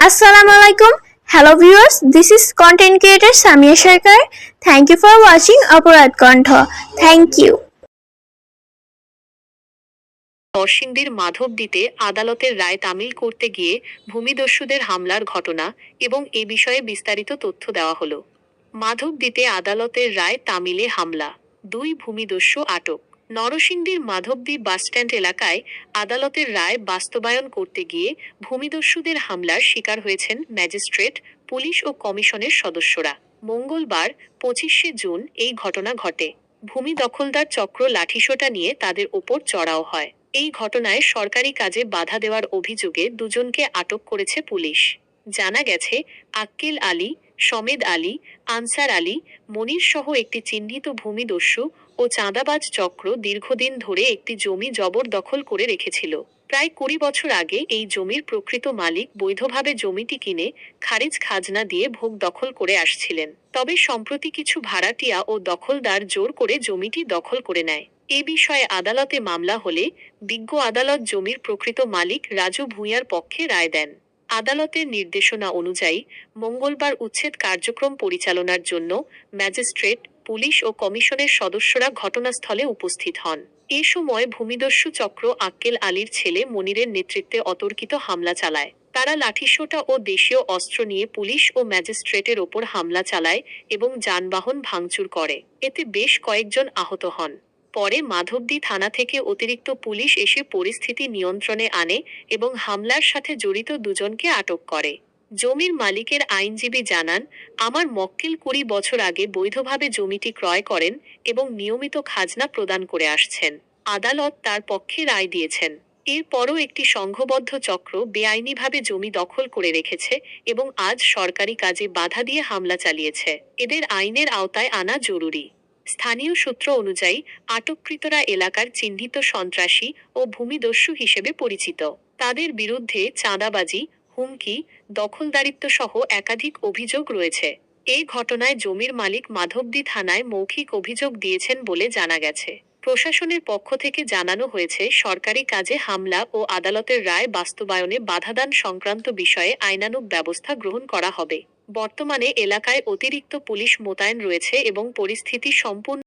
আসসালামু আলাইকুম hello viewers this is content creator Samia Sarkar thank you for watching অপরাধ কণ্ঠ থ্যাংক ইউ নরসিংদীর মাধব দিতে আদালতের রায় তামিল করতে গিয়ে ভূমিদস্যুদের হামলার ঘটনা এবং এ বিষয়ে বিস্তারিত তথ্য দেওয়া হলো। মাধব দিতে আদালতের রায় তামিলে হামলা। দুই ভূমিদস্যু আটক। নরসিংদীর মাধবদী বাসস্ট্যান্ড এলাকায় আদালতের রায় বাস্তবায়ন করতে গিয়ে ভূমিদস্যুদের হামলার শিকার হয়েছেন ম্যাজিস্ট্রেট, পুলিশ ও কমিশনের সদস্যরা। মঙ্গলবার পঁচিশে জুন এই ঘটনা ঘটে। ভূমি দখলদার চক্র লাঠিসোটা নিয়ে তাদের ওপর চড়াও হয়। এই ঘটনায় সরকারি কাজে বাধা দেওয়ার অভিযোগে দুজনকে আটক করেছে পুলিশ। জানা গেছে, আক্কেল আলী সমেদ আলী, আনসার আলী, মনির সহ একটি চিহ্নিত ভূমিদস্যু ও চাঁদাবাজ চক্র দীর্ঘদিন ধরে একটি জমি জবরদখল করে রেখেছিল। প্রায় কুড়ি বছর আগে এই জমির প্রকৃত মালিক বৈধভাবে জমিটি কিনে খারিজ খাজনা দিয়ে ভোগ দখল করে আসছিলেন। তবে সম্প্রতি কিছু ভাড়াটিয়া ও দখলদার জোর করে জমিটি দখল করে নেয়। এ বিষয়ে আদালতে মামলা হলে বিজ্ঞ আদালত জমির প্রকৃত মালিক রাজু ভূঁইয়ার পক্ষে রায় দেন। আদালতের নির্দেশনা অনুযায়ী মঙ্গলবার উচ্ছেদ কার্যক্রম পরিচালনার জন্য ম্যাজিস্ট্রেট, পুলিশ ও কমিশনের সদস্যরা ঘটনাস্থলে উপস্থিত হন। এ সময় ভূমিদস্যু চক্র আক্কেল আলীর ছেলে মনিরের নেতৃত্বে অতর্কিত হামলা চালায়। তারা লাঠিসোঁটা ও দেশীয় অস্ত্র নিয়ে পুলিশ ও ম্যাজিস্ট্রেটের ওপর হামলা চালায় এবং যানবাহন ভাঙচুর করে। এতে বেশ কয়েকজন আহত হন। পরে মাধবদী থানা থেকে অতিরিক্ত পুলিশ এসে পরিস্থিতি নিয়ন্ত্রণে আনে এবং হামলার সাথে জড়িত দুজনকে আটক করে। জমির মালিকের আইনজীবী জানান, আমার মক্কেল কুড়ি বছর আগে বৈধভাবে জমিটি ক্রয় করেন এবং নিয়মিত খাজনা প্রদান করে আসছেন। আদালত তার পক্ষে রায় দিয়েছেন। এরপরও একটি সংঘবদ্ধ চক্র বেআইনিভাবে জমি দখল করে রেখেছে এবং আজ সরকারি কাজে বাধা দিয়ে হামলা চালিয়েছে। এদের আইনের আওতায় আনা জরুরি। স্থানীয় সূত্র অনুযায়ী, আটককৃতরা এলাকার চিহ্নিত সন্ত্রাসী ও ভূমিদস্যু হিসেবে পরিচিত। তাদের বিরুদ্ধে চাঁদাবাজি, হুমকি দখলদারিত্ব সহ একাধিক অভিযোগ রয়েছে। এই ঘটনায় জমির মালিক মাধবদী থানায় মৌখিক অভিযোগ দিয়েছেন বলে জানা গেছে। প্রশাসনের পক্ষ থেকে জানানো হয়েছে, সরকারি কাজে হামলা ও আদালতের রায় বাস্তবায়নে বাধাদান সংক্রান্ত বিষয়ে আইনানুগ ব্যবস্থা গ্রহণ করা হবে। বর্তমানে এলাকায় অতিরিক্ত পুলিশ মোতায়েন রয়েছে এবং পরিস্থিতি সম্পূর্ণ